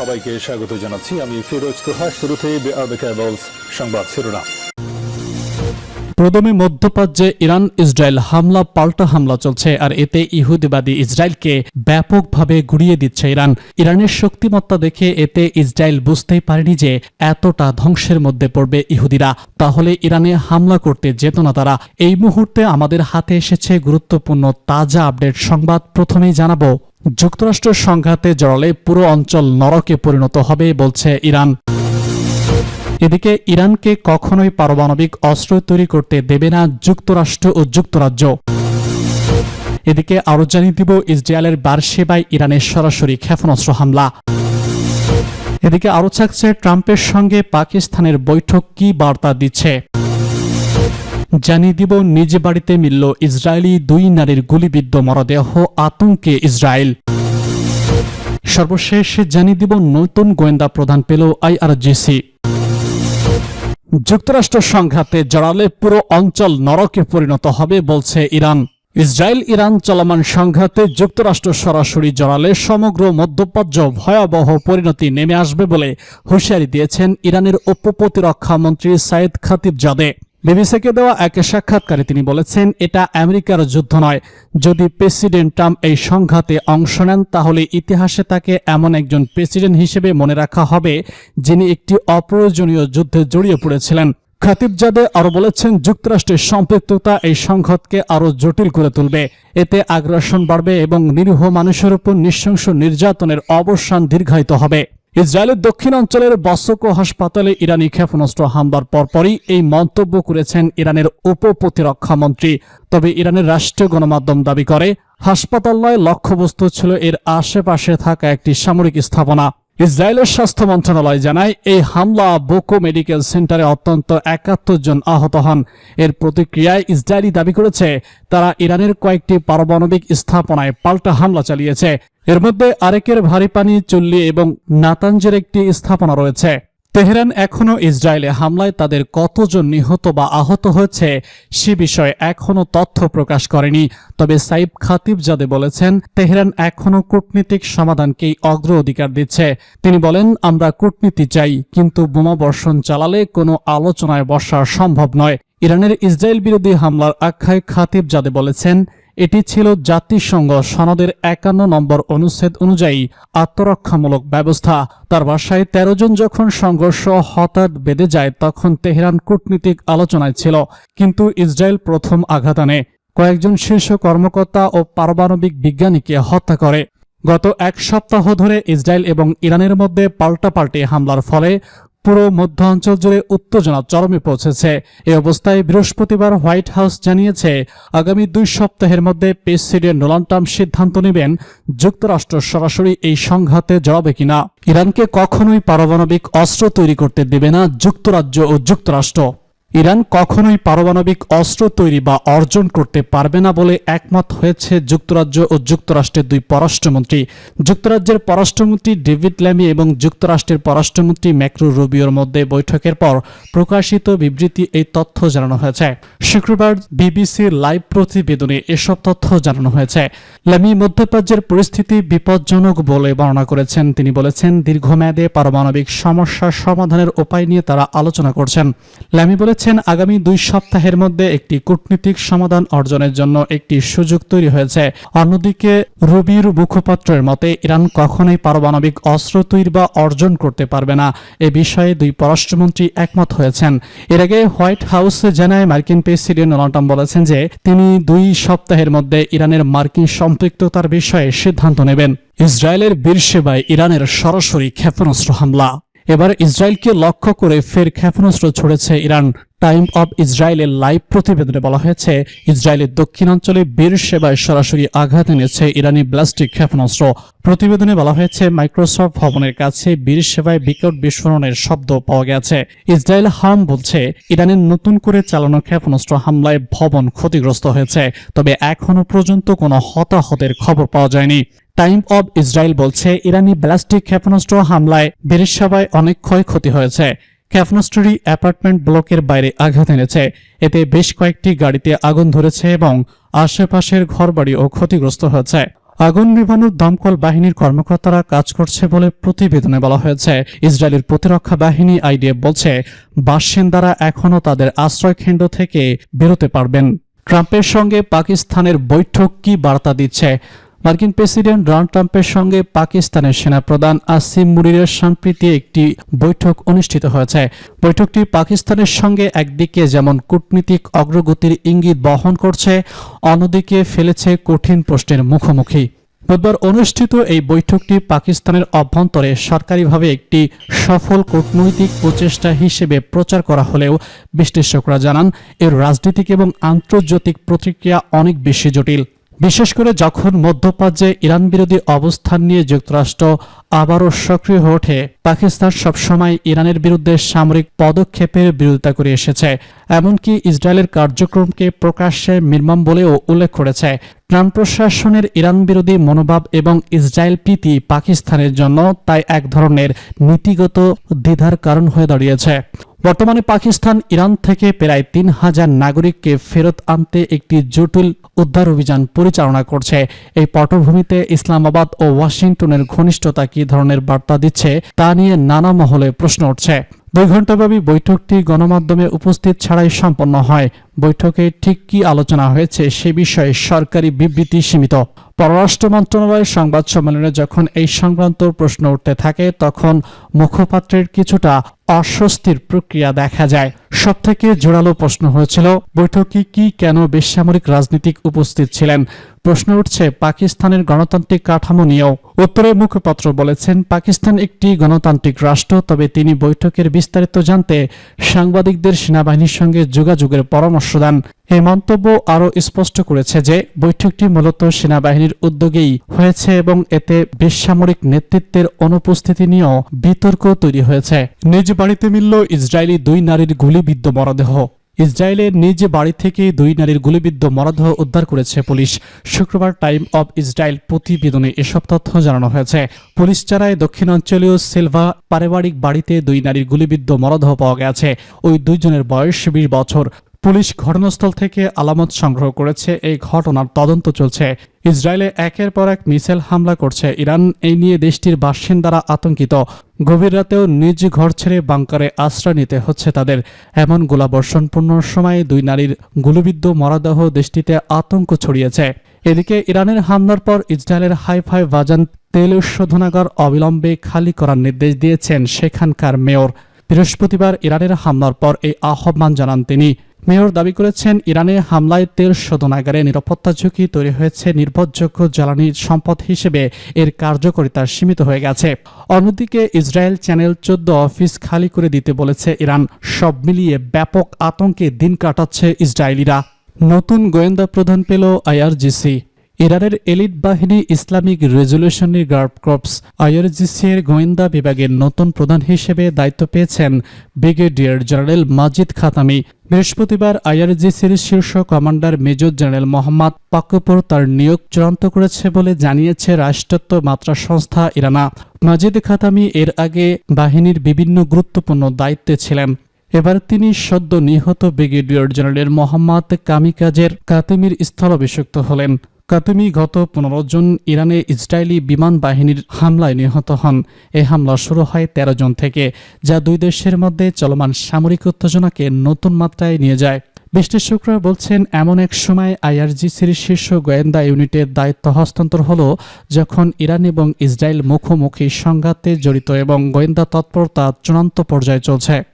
সবাইকে স্বাগত জানাচ্ছি। আমি ফিরোজ তোহা শুরুতে সংবাদ শিরোনাম। প্রথমে মধ্যপ্রাচ্যে ইরান ইসরায়েল হামলা, পাল্টা হামলা চলছে, আর এতে ইহুদিবাদী ইসরায়েলকে ব্যাপকভাবে গুড়িয়ে দিচ্ছে ইরান। ইরানের শক্তিমত্তা দেখে এতে ইসরায়েল বুঝতেই পারেনি যে এতটা ধ্বংসের মধ্যে পড়বে ইহুদিরা। তাহলে ইরানে হামলা করতে যেত না তারা। এই মুহূর্তে আমাদের হাতে এসেছে গুরুত্বপূর্ণ, তাজা আপডেট সংবাদ। প্রথমেই জানাব যুক্তরাষ্ট্র সংঘাতে জড়ালে পুরো অঞ্চল নরকে পরিণত হবে বলছে ইরান। এদিকে ইরানকে কখনোই পারমাণবিক অস্ত্র তৈরি করতে দেবে না যুক্তরাষ্ট্র ও যুক্তরাজ্য। এদিকে আরও জানিয়ে দিব, ইসরায়েলের বারসেবায় ইরানের সরাসরি ক্ষেপণাস্ত্র হামলা। এদিকে আরও থাকছে, ট্রাম্পের সঙ্গে পাকিস্তানের বৈঠক কি বার্তা দিচ্ছে? জানিয়ে দিব, নিজ বাড়িতে মিলল ইসরায়েলি দুই নারীর গুলিবিদ্ধ মরদেহ আতঙ্কে ইসরায়েল। সর্বশেষ জানিয়ে দিব, নতুন গোয়েন্দা প্রধান পেল আইআরজিসি। যুক্তরাষ্ট্র সংঘাতে জড়ালে পুরো অঞ্চল নরকে পরিণত হবে বলছে ইরান। ইসরায়েল ইরান চলমান সংঘাতে যুক্তরাষ্ট্র সরাসরি জড়ালে সমগ্র মধ্যপ্রাচ্য ভয়াবহ পরিণতি নেমে আসবে বলে হুঁশিয়ারি দিয়েছেন ইরানের উপপ্রতিরক্ষা মন্ত্রী সাইদ খাতিব জাদে বিবিসিকে দেওয়া এক সাক্ষাৎকারে তিনি বলেছেন, এটা আমেরিকার যুদ্ধ নয়। যদি প্রেসিডেন্ট ট্রাম্প এই সংঘাতে অংশ নেন, তাহলে ইতিহাসে তাকে এমন একজন প্রেসিডেন্ট হিসেবে মনে রাখা হবে, যিনি একটি অপ্রয়োজনীয় যুদ্ধে জড়িয়ে পড়েছিলেন। খাতিবজাদে আরও বলেছেন, যুক্তরাষ্ট্রের সম্পৃক্ততা এই সংঘাতকে আরও জটিল করে তুলবে। এতে আগ্রাসন বাড়বে এবং নিরীহ মানুষের উপর নৃশংস নির্যাতনের অবসান দীর্ঘায়িত হবে। ইসরায়েলের দক্ষিণাঞ্চলের বসকো হাসপাতালে ইরানি ক্ষেপণাস্ত্র হামলার পরপরই এই মন্তব্য করেছেন ইরানের উপপ্রতিরক্ষা মন্ত্রী। তবে ইরানের রাষ্ট্রীয় গণমাধ্যম দাবি করে হাসপাতাল নয় লক্ষ্যবস্তু ছিল এর আশেপাশে থাকা একটি সামরিক স্থাপনা। ইসরায়েলের স্বাস্থ্য মন্ত্রণালয় জানায়, এই হামলা বোকো মেডিকেল সেন্টারে অত্যন্ত একাত্তর জন আহত হন। এর প্রতিক্রিয়ায় ইসরায়েলি দাবি করেছে, তারা ইরানের কয়েকটি পারমাণবিক স্থাপনায় পাল্টা হামলা চালিয়েছে। এর মধ্যে আরেকের ভারী পানি, চল্লি এবং নাতাঞ্জের একটি স্থাপনা রয়েছে। তেহরান এখনও ইসরায়েলে হামলায় তাদের কতজন নিহত বা আহত হয়েছে সে বিষয়ে এখনও তথ্য প্রকাশ করেনি। তবে সাইব খাতিব জাদে বলেছেন, তেহরান এখনও কূটনীতিক সমাধানকেই অগ্রাধিকার দিচ্ছে। তিনি বলেন, আমরা কূটনীতি চাই, কিন্তু বোমা বর্ষণ চালালে কোনো আলোচনায় বসা সম্ভব নয়। ইরানের ইসরায়েল বিরোধী হামলার আখ্যায় খাতিব জাদে বলেছেন এটি ছিল জাতিসংঘ সনদের একান্ন নম্বর অনুচ্ছেদ অনুযায়ী আত্মরক্ষামূলক ব্যবস্থা। তার বাসায় তেরো জন যখন সংঘর্ষ হঠাৎ বেঁধে যায়, তখন তেহরান কূটনীতিক আলোচনায় ছিল, কিন্তু ইসরায়েল প্রথম আঘাত আনে। কয়েকজন শীর্ষ কর্মকর্তা ও পারমাণবিক বিজ্ঞানীকে হত্যা করে। গত এক সপ্তাহ ধরে ইসরায়েল এবং ইরানের মধ্যে পাল্টাপাল্টি হামলার ফলে পুরো মধ্য অঞ্চল জুড়ে উত্তেজনা চরমে পৌঁছেছে। এ অবস্থায় বৃহস্পতিবার হোয়াইট হাউস জানিয়েছে, আগামী দুই সপ্তাহের মধ্যে প্রেসিডেন্ট ডোনাল্ড ট্রাম্প সিদ্ধান্ত নেবেন, যুক্তরাষ্ট্র সরাসরি এই সংঘাতে জড়াবে কিনা। ইরানকে কখনোই পারমাণবিক অস্ত্র তৈরি করতে দেবে না যুক্তরাজ্য ও যুক্তরাষ্ট্র। ইরান কখনোই পারমাণবিক অস্ত্র তৈরি বা অর্জন করতে পারবে না বলে একমত হয়েছে যুক্তরাজ্য ও যুক্তরাষ্ট্রের দুই পররাষ্ট্রমন্ত্রী। যুক্তরাজ্যের পররাষ্ট্রমন্ত্রী ডেভিড ল্যামি এবং যুক্তরাষ্ট্রের পররাষ্ট্রমন্ত্রী ম্যাক্রো রুবিওর মধ্যে বৈঠকের পর প্রকাশিত বিবৃতি এই তথ্য জানানো হয়েছে। শুক্রবার বিবিসির লাইভ প্রতিবেদনে এসব তথ্য জানানো হয়েছে। ল্যামি মধ্যপ্রাচ্যের পরিস্থিতি বিপজ্জনক বলে বর্ণনা করেছেন। তিনি বলেছেন, দীর্ঘমেয়াদে পারমাণবিক সমস্যা সমাধানের উপায় নিয়ে তারা আলোচনা করছেন। ল্যামি বলেছেন আগামী দুই সপ্তাহের মধ্যে একটি কূটনীতিক সমাধান অর্জনের জন্য একটি সুযোগ তৈরি হয়েছে। অন্যদিকে, রুবির মুখপাত্রের মতে, ইরান কখনোই পারমাণবিক অস্ত্র তৈরি বা অর্জন করতে পারবে না। এ বিষয়ে দুই পররাষ্ট্রমন্ত্রী একমত হয়েছেন। এর আগে হোয়াইট হাউস জানায় মার্কিন প্রেসিডেন্ট ডোনাল্ড ট্রাম্প বলেছেন যে, তিনি দুই সপ্তাহের মধ্যে ইরানের মার্কিন সম্পৃক্ততার বিষয়ে সিদ্ধান্ত নেবেন। ইসরায়েলের বীর সেবায় ইরানের সরাসরি ক্ষেপণাস্ত্র হামলা। এবার ইসরায়েলকে লক্ষ্য করে ফের ক্ষেপণাস্ত্র ছড়েছে ইরান। টাইম অব ইসরায়েলের লাইভ প্রতিবেদনে বলা হয়েছে, ইসরায়েলের দক্ষিণাঞ্চলে বীর সেবায় সরাসরি আঘাত এনেছে ইরানি ব্লাস্টিক ক্ষেপণাস্ত্র। প্রতিবেদনে বলা হয়েছে মাইক্রোসফট ভবনের কাছে বীর সেবায় বিকট বিস্ফোরণের শব্দ পাওয়া গেছে। ইসরায়েল হাম বলছে, ইরানের নতুন করে চালানো ক্ষেপণাস্ত্র হামলায় ভবন ক্ষতিগ্রস্ত হয়েছে, তবে এখনও পর্যন্ত কোনো হতাহতের খবর পাওয়া যায়নি। টাইম অব ইসরায়েল বলছে, ইরানি ব্যালাস্টিক ক্ষেপণাস্ত্র হামলায় বেরিসাবায় অনেক ক্ষয়ক্ষতি হয়েছে। ক্ষেপণাস্ত্রটি অ্যাপার্টমেন্ট ব্লকের বাইরে আঘাত এনেছে। এতে বেশ কয়েকটি গাড়িতে আগুন ধরেছে এবং আশেপাশের ঘরবাড়িও ক্ষতিগ্রস্ত হয়েছে। আগুন নিভানোর দমকল বাহিনীর কর্মকর্তারা কাজ করছে বলে প্রতিবেদনে বলা হয়েছে। ইসরায়েলের প্রতিরক্ষা বাহিনী আইডিএফ বলছে, বাসিন্দারা এখনও তাদের আশ্রয়কেন্দ্র থেকে বেরোতে পারবেন। ট্রাম্পের সঙ্গে পাকিস্তানের বৈঠক কি বার্তা দিচ্ছে? মার্কিন প্রেসিডেন্ট ডোনাল্ড ট্রাম্পের সঙ্গে পাকিস্তানের সেনাপ্রধান আসিম মুনিরের সম্প্রীতি একটি বৈঠক অনুষ্ঠিত হয়েছে। বৈঠকটি পাকিস্তানের সঙ্গে একদিকে যেমন কূটনীতিক অগ্রগতির ইঙ্গিত বহন করছে, অন্যদিকে ফেলেছে কঠিন প্রশ্নের মুখোমুখি। বুধবার অনুষ্ঠিত এই বৈঠকটি পাকিস্তানের অভ্যন্তরে সরকারিভাবে একটি সফল কূটনৈতিক প্রচেষ্টা হিসেবে প্রচার করা হলেও বিশ্লেষকরা জানান, এর রাজনৈতিক এবং আন্তর্জাতিক প্রতিক্রিয়া অনেক বেশি জটিল। বিশেষ করে যখন মধ্যপ্রাচ্যে ইরান বিরোধী অবস্থান নিয়ে যুক্তরাষ্ট্র আবারও সক্রিয় হয়ে ওঠে, পাকিস্তান সবসময় ইরানের বিরুদ্ধে সামরিক পদক্ষেপের বিরোধিতা করে এসেছে। এমনকি ইসরায়েলের কার্যক্রমকে প্রকাশ্যে নির্মম বলেও উল্লেখ করেছে। ট্রাম্প প্রশাসনের ইরান বিরোধী মনোভাব এবং ইসরায়েল প্রীতি পাকিস্তানের জন্য তাই এক ধরনের নীতিগত দ্বিধার কারণ হয়ে দাঁড়িয়েছে। বর্তমানে পাকিস্তান, ইরান থেকে প্রায় তিন হাজার নাগরিককে ফেরত আনতে একটি জটিল উদ্ধার অভিযান পরিচালনা করছে। এই পটভূমিতে ইসলামাবাদ ও ওয়াশিংটনের ঘনিষ্ঠতা কী ধরনের বার্তা দিচ্ছে, তা নিয়ে নানা মহলে প্রশ্ন উঠছে। দুই ঘণ্টাব্যাপী বৈঠকটি গণমাধ্যমে উপস্থিত ছাড়াই সম্পন্ন হয়। বৈঠকে ঠিক কি আলোচনা হয়েছে সে বিষয়ে সরকারি বিবৃতি সীমিত। পররাষ্ট্র মন্ত্রণালয়ের সংবাদ সম্মেলনে যখন এই সংক্রান্ত প্রশ্ন উঠতে থাকে, তখন মুখপাত্রের কিছুটা অস্বস্তির প্রক্রিয়া দেখা যায়। সবথেকে জোরালো প্রশ্ন হয়েছিল, বৈঠকে কি কেন বেসামরিক রাজনীতিক উপস্থিত ছিলেন? প্রশ্ন উঠছে, পাকিস্তানের গণতান্ত্রিক কাঠামো নিয়েও। উত্তরে মুখপাত্র বলেছেন, পাকিস্তান একটি গণতান্ত্রিক রাষ্ট্র, তবে তিনি বৈঠকের বিস্তারিত জানতে সাংবাদিকদের সেনাবাহিনীর সঙ্গে যোগাযোগের পরামর্শ দেন। এই মন্তব্য আরও স্পষ্ট করেছে যে, বৈঠকটি মূলত সেনাবাহিনীর উদ্যোগেই হয়েছে এবং এতে বেসামরিক নেতৃত্বের অনুপস্থিতি নিয়েও বিতর্ক তৈরি হয়েছে। নিজ বাড়িতে মিলল ইসরায়েলি দুই নারীর গুলিবিদ্ধ মরদেহ। ইসরায়েলের নিজ বাড়ি থেকে দুই নারীর গুলিবিদ্ধ মরদেহ উদ্ধার করেছে পুলিশ। শুক্রবার টাইম অব ইসরায়েল প্রতিবেদনে এসব তথ্য জানানো হয়েছে। পুলিশ চারায় দক্ষিণাঞ্চলীয় সেলভা পারিবারিক বাড়িতে দুই নারীর গুলিবিদ্ধ মরদেহ পাওয়া গেছে। ওই দুইজনের বয়স বিশ বছর। পুলিশ ঘটনাস্থল থেকে আলামত সংগ্রহ করেছে। এই ঘটনার তদন্ত চলছে। ইসরায়েলে একের পর এক মিসাইল হামলা করছে ইরান। এই নিয়ে দেশটির বাসিন্দারা আতঙ্কিত। গভীর রাতেও নিজ ঘর ছেড়ে বাংকারে আশ্রয় নিতে হচ্ছে তাদের। এমন গোলাবর্ষণপূর্ণ সময়ে দুই নারীর গুলিবিদ্ধ মরাদেহ দেশটিতে আতঙ্ক ছড়িয়েছে। এদিকে ইরানের হামলার পর ইসরায়েলের হাইফাই বাজান তেল শোধনাগার অবিলম্বে খালি করার নির্দেশ দিয়েছেন সেখানকার মেয়র। বৃহস্পতিবার ইরানের হামলার পর এই আহ্বান জানান তিনি। মেয়র দাবি করেছেন, ইরানে হামলায় তেল শোধনাগারে নিরাপত্তা ঝুঁকি তৈরি হয়েছে, নির্ভরযোগ্য জ্বালানি সম্পদ হিসেবে এর কার্যকরিতা সীমিত হয়ে গেছে। অন্যদিকে ইসরায়েল চ্যানেল চোদ্দ অফিস খালি করে দিতে বলেছে, ইরান সব মিলিয়ে ব্যাপক আতঙ্কে দিন কাটাচ্ছে ইসরায়েলিরা। নতুন গোয়েন্দা প্রধান পেল আইআরজিসি। ইরানের এলিট বাহিনী Islamic revolutionary guard corps IRGC এর গোয়েন্দা বিভাগের নতুন প্রধান হিসেবে দায়িত্ব পেয়েছেন ব্রিগেডিয়ার জেনারেল মাজিদ খাতামি। বৃহস্পতিবার আইআরজিসির শীর্ষ commander major general Mohammad Pakpour তার নিয়োগ চূড়ান্ত করেছে বলে জানিয়েছে রাষ্ট্রত্ব মাত্রা সংস্থা ইরানা। মাজিদ খাতামি এর আগে বাহিনীর বিভিন্ন গুরুত্বপূর্ণ দায়িত্বে ছিলেন। এবার তিনি সদ্য নিহত ব্রিগেডিয়ার জেনারেল মোহাম্মদ কামিকাজের কাতেমির স্থলাভিষিক্ত হলেন। কাতেমি গত পনেরো জন ইরানে ইসরায়েলি বিমান বাহিনীর হামলায় নিহত হন। এ হামলা শুরু হয় তেরো জন থেকে, যা দুই দেশের মধ্যে চলমান সামরিক উত্তেজনাকে নতুন মাত্রায় নিয়ে যায়। বিশ্লেষকরা বলছেন, এমন এক সময় আইআরজিসির শীর্ষ গোয়েন্দা ইউনিটের দায়িত্ব হস্তান্তর হল যখন ইরান এবং ইসরায়েল মুখোমুখি সংঘাতে জড়িত এবং গোয়েন্দা তৎপরতা চূড়ান্ত পর্যায়ে চলছে।